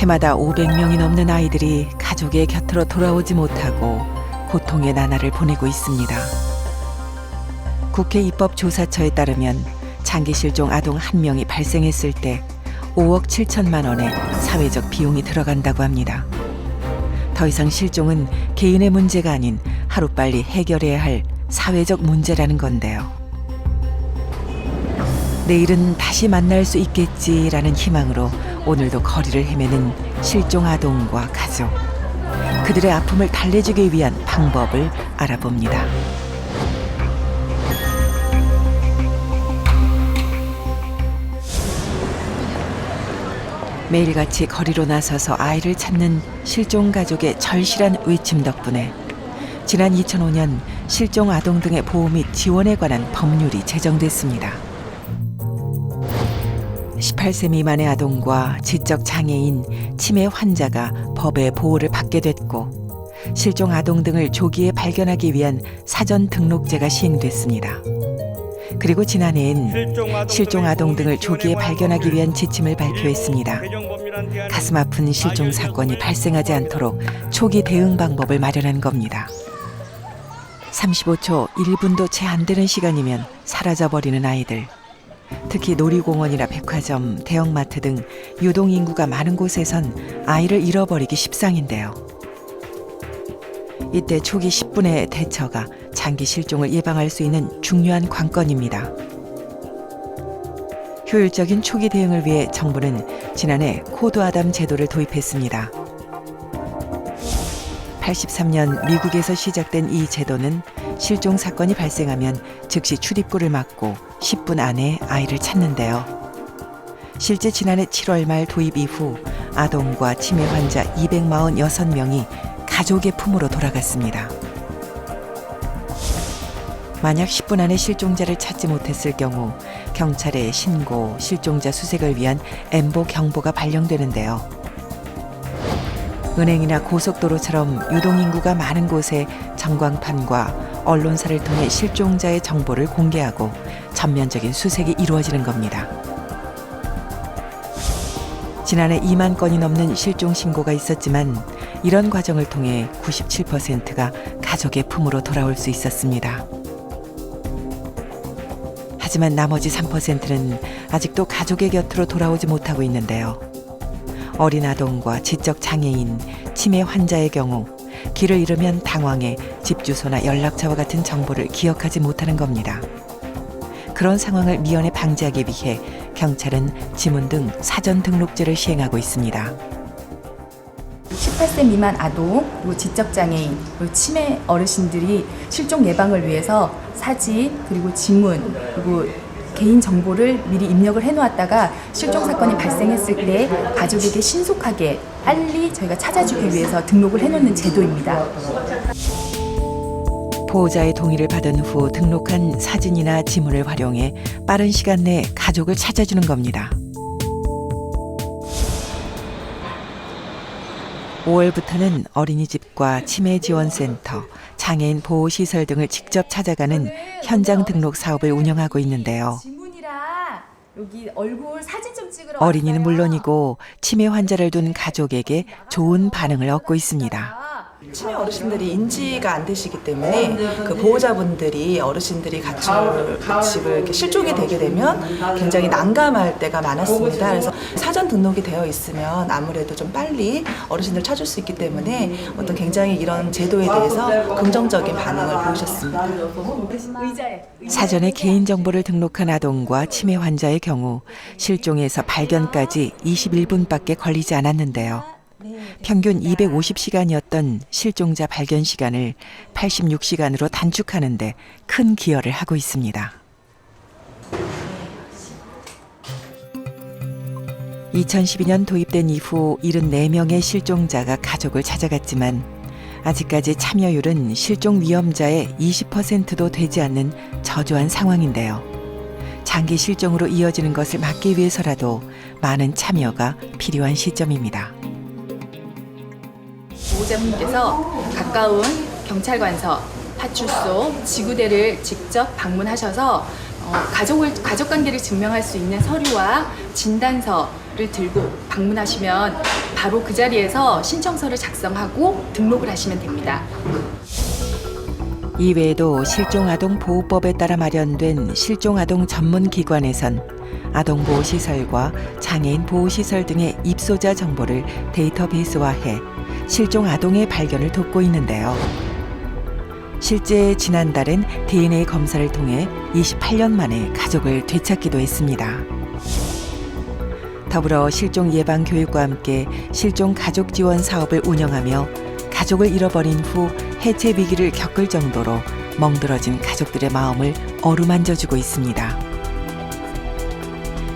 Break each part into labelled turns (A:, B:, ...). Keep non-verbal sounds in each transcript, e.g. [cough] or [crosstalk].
A: 해마다 500명이 넘는 아이들이 가족의 곁으로 돌아오지 못하고 고통의 나날을 보내고 있습니다. 국회 입법조사처에 따르면 장기 실종 아동 한 명이 발생했을 때 5억 7천만 원의 사회적 비용이 들어간다고 합니다. 더 이상 실종은 개인의 문제가 아닌 하루빨리 해결해야 할 사회적 문제라는 건데요. 내일은 다시 만날 수 있겠지라는 희망으로 오늘도 거리를 헤매는 실종 아동과 가족. 그들의 아픔을 달래주기 위한 방법을 알아봅니다. 매일같이 거리로 나서서 아이를 찾는 실종 가족의 절실한 외침 덕분에 지난 2005년 실종 아동 등의 보호 및 지원에 관한 법률이 제정됐습니다. 18세 미만의 아동과 지적 장애인, 치매 환자가 법의 보호를 받게 됐고 실종 아동 등을 조기에 발견하기 위한 사전 등록제가 시행됐습니다. 그리고 지난해엔 실종 아동 등을 조기에 발견하기 위한 지침을 발표했습니다. 가슴 아픈 실종 사건이 발생하지 않도록 초기 대응 방법을 마련한 겁니다. 35초 1분도 채 안 되는 시간이면 사라져버리는 아이들. 특히 놀이공원이나 백화점, 대형마트 등 유동 인구가 많은 곳에선 아이를 잃어버리기 십상인데요. 이때 초기 10분의 대처가 장기 실종을 예방할 수 있는 중요한 관건입니다. 효율적인 초기 대응을 위해 정부는 지난해 코드 아담 제도를 도입했습니다. 83년 미국에서 시작된 이 제도는 실종 사건이 발생하면 즉시 출입구를 막고 10분 안에 아이를 찾는데요. 실제 지난해 7월 말 도입 이후 아동과 치매 환자 246명이 가족의 품으로 돌아갔습니다. 만약 10분 안에 실종자를 찾지 못했을 경우 경찰에 신고, 실종자 수색을 위한 엠보 경보가 발령되는데요. 은행이나 고속도로처럼 유동인구가 많은 곳에 전광판과 언론사를 통해 실종자의 정보를 공개하고 전면적인 수색이 이루어지는 겁니다. 지난해 2만 건이 넘는 실종 신고가 있었지만 이런 과정을 통해 97%가 가족의 품으로 돌아올 수 있었습니다. 하지만 나머지 3%는 아직도 가족의 곁으로 돌아오지 못하고 있는데요. 어린 아동과 지적 장애인, 치매 환자의 경우 길을 잃으면 당황해 집 주소나 연락처와 같은 정보를 기억하지 못하는 겁니다. 그런 상황을 미연에 방지하기 위해 경찰은 지문 등 사전 등록제를 시행하고 있습니다.
B: 18세 미만 아동, 그리고 지적장애인, 그리고 치매 어르신들이 실종 예방을 위해서 사진, 그리고 지문, 그리고 개인 정보를 미리 입력을 해놓았다가 실종 사건이 발생했을 때 가족에게 신속하게 빨리 저희가 찾아주기 위해서 등록을 해놓는 제도입니다.
A: 보호자의 동의를 받은 후 등록한 사진이나 지문을 활용해 빠른 시간 내에 가족을 찾아주는 겁니다. 5월부터는 어린이집과 치매지원센터, 장애인 보호시설 등을 직접 찾아가는 현장 등록 사업을 운영하고 있는데요.
B: 지문이랑 여기 얼굴 사진 좀 찍으러
A: 어린이는 물론이고 치매 환자를 둔 가족에게 좋은 반응을 얻고 있습니다.
C: 치매 어르신들이 인지가 안 되시기 때문에 그 보호자분들이 어르신들이 가출, 집을 이렇게 실종이 되게 되면 굉장히 난감할 때가 많았습니다. 그래서 사전 등록이 되어 있으면 아무래도 좀 빨리 어르신들 찾을 수 있기 때문에 어떤 굉장히 이런 제도에 대해서 긍정적인 반응을 보이셨습니다.
A: 사전에 개인정보를 등록한 아동과 치매 환자의 경우 실종에서 발견까지 21분밖에 걸리지 않았는데요. 평균 250시간이었던 실종자 발견 시간을 86시간으로 단축하는데 큰 기여를 하고 있습니다. 2012년 도입된 이후 74명의 실종자가 가족을 찾아갔지만 아직까지 참여율은 실종 위험자의 20%도 되지 않는 저조한 상황인데요. 장기 실종으로 이어지는 것을 막기 위해서라도 많은 참여가 필요한 시점입니다.
B: 보호자분께서 가까운 경찰관서, 파출소, 지구대를 직접 방문하셔서 어, 가족을 가족 관계를 증명할 수 있는 서류와 진단서를 들고 방문하시면 바로 그 자리에서 신청서를 작성하고 등록을 하시면 됩니다.
A: 이외에도 실종아동보호법에 따라 마련된 실종아동 전문기관에선 아동보호시설과 장애인보호시설 등의 입소자 정보를 데이터베이스화해 실종 아동의 발견을 돕고 있는데요. 실제 지난달엔 DNA 검사를 통해 28년 만에 가족을 되찾기도 했습니다. 더불어 실종 예방 교육과 함께 실종 가족 지원 사업을 운영하며 가족을 잃어버린 후 해체 위기를 겪을 정도로 멍들어진 가족들의 마음을 어루만져주고 있습니다.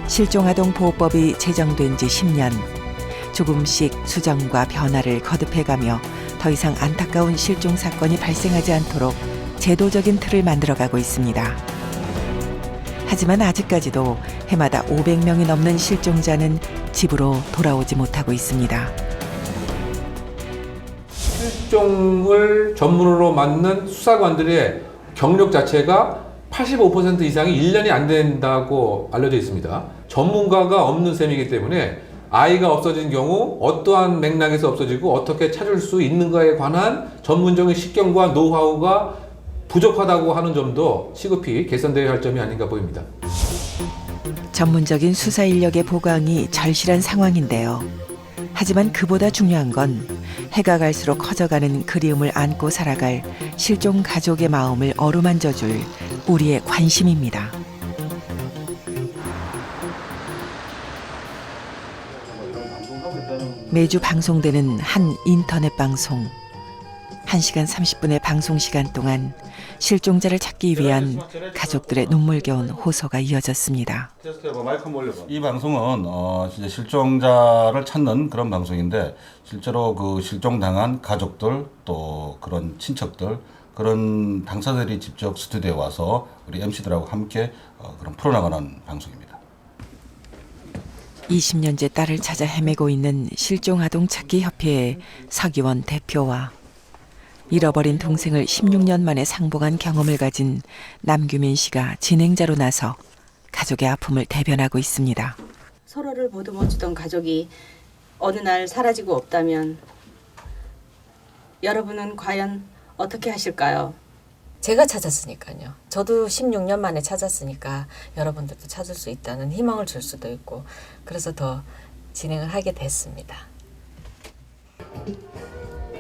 A: 실종아동 보호법이 제정된 지 10년. 조금씩 수정과 변화를 거듭해가며 더 이상 안타까운 실종 사건이 발생하지 않도록 제도적인 틀을 만들어가고 있습니다. 하지만 아직까지도 해마다 500명이 넘는 실종자는 집으로 돌아오지 못하고 있습니다.
D: 실종을 전문으로 맡는 수사관들의 경력 자체가 85% 이상이 1년이 안 된다고 알려져 있습니다. 전문가가 없는 셈이기 때문에 아이가 없어진 경우 어떠한 맥락에서 없어지고 어떻게 찾을 수 있는가에 관한 전문적인 식견과 노하우가 부족하다고 하는 점도 시급히 개선되어야 할 점이 아닌가 보입니다.
A: 전문적인 수사 인력의 보강이 절실한 상황인데요. 하지만 그보다 중요한 건 해가 갈수록 커져가는 그리움을 안고 살아갈 실종 가족의 마음을 어루만져 줄 우리의 관심입니다. 매주 방송되는 한 인터넷 방송. 1시간 30분의 방송 시간 동안 실종자를 찾기 위한 가족들의 눈물겨운 호소가 이어졌습니다.
E: 이 방송은 어, 진짜 실종자를 찾는 그런 방송인데 실제로 그 실종당한 가족들 또 그런 친척들 그런 당사자들이 직접 스튜디오에 와서 우리 MC들하고 함께 어, 그런 풀어나가는 방송입니다.
A: 20년째 딸을 찾아 헤매고 있는 실종아동 찾기 협회의 서기원 대표와 잃어버린 동생을 16년 만에 상봉한 경험을 가진 남규민 씨가 진행자로 나서 가족의 아픔을 대변하고 있습니다.
F: 서로를 보듬어 주던 가족이 어느 날 사라지고 없다면 여러분은 과연 어떻게 하실까요?
G: 제가 찾았으니까요. 저도 16년 만에 찾았으니까 여러분들도 찾을 수 있다는 희망을 줄 수도 있고 그래서 더 진행을 하게 됐습니다.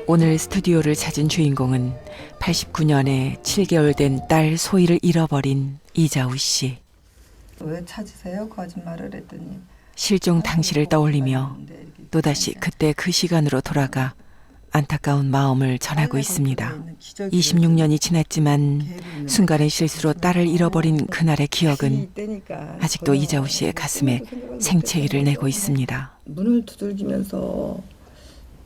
A: 오늘 스튜디오를 찾은 주인공은 89년에 7개월 된 딸 소희를 잃어버린 이자우 씨.
H: 왜 찾으세요? 거짓말을 했더니
A: 실종 당시를 떠올리며 또다시 그때 그 시간으로 돌아가 안타까운 마음을 전하고 있습니다. 26년이 지났지만 순간의 실수로 딸을 잃어버린 그날의 기억은 아직도 이자우 씨의 가슴에 생채기를 내고 있습니다.
H: 문을 두들기면서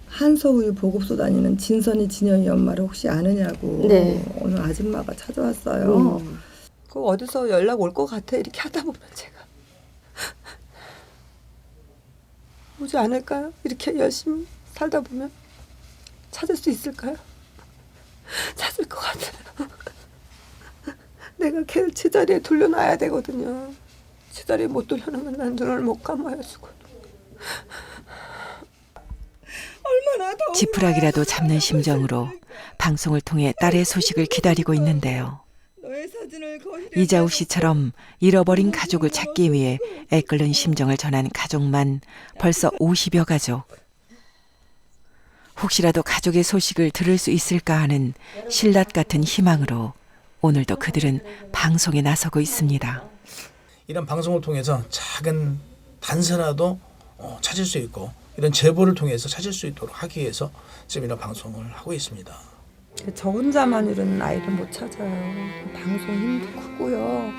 H: 한서우유 보급소 다니는 진선이 진영이 엄마를 혹시 아느냐고
F: 네.
H: 오늘 아줌마가 찾아왔어요.
F: 음.
H: 그 어디서 연락 올 것 같아 이렇게 하다 보면 제가 [laughs] 오지 않을까요? 이렇게 열심히 살다 보면 찾을 수 있을까요? 찾을 것 같아요. 내가 걔를 제자리에 돌려놔야 되거든요. 제자리에 못 돌려놓으면 난 눈을 못 감아요, 죽어. 얼마나 더
A: 지푸라기라도 잡는 심정으로 방송을 통해 딸의 소식을 기다리고 있는데요.
H: 너의 사진을 거실에
A: 이자우 씨처럼 잃어버린 가족을 찾기 위해 애끓는 심정을 전한 가족만 벌써 50여 가족. 혹시라도 가족의 소식을 들을 수 있을까 하는 신랏 같은 희망으로 오늘도 그들은 방송에 나서고 있습니다.
I: 이런 방송을 통해서 작은 단서라도 어, 찾을 수 있고 이런 제보를 통해서 찾을 수 있도록 하기 위해서 지금 이런 방송을 하고 있습니다.
H: 저 혼자만 이런 아이를 못 찾아요. 방송 힘도 크고요.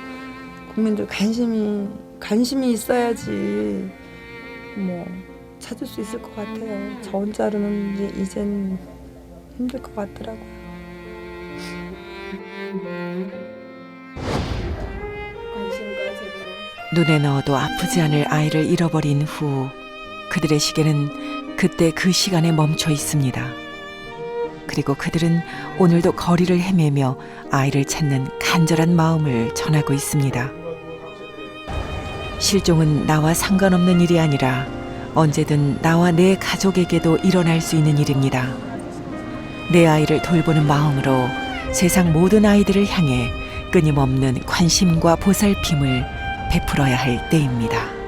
H: 국민들 관심이 관심이 있어야지 뭐 찾을 수 있을 것 같아요. 저 혼자로는 이제 이젠 힘들 것 같더라고요.
A: 눈에 넣어도 아프지 않을 아이를 잃어버린 후 그들의 시계는 그때 그 시간에 멈춰 있습니다. 그리고 그들은 오늘도 거리를 헤매며 아이를 찾는 간절한 마음을 전하고 있습니다. 실종은 나와 상관없는 일이 아니라 언제든 나와 내 가족에게도 일어날 수 있는 일입니다. 내 아이를 돌보는 마음으로 세상 모든 아이들을 향해 끊임없는 관심과 보살핌을 베풀어야 할 때입니다.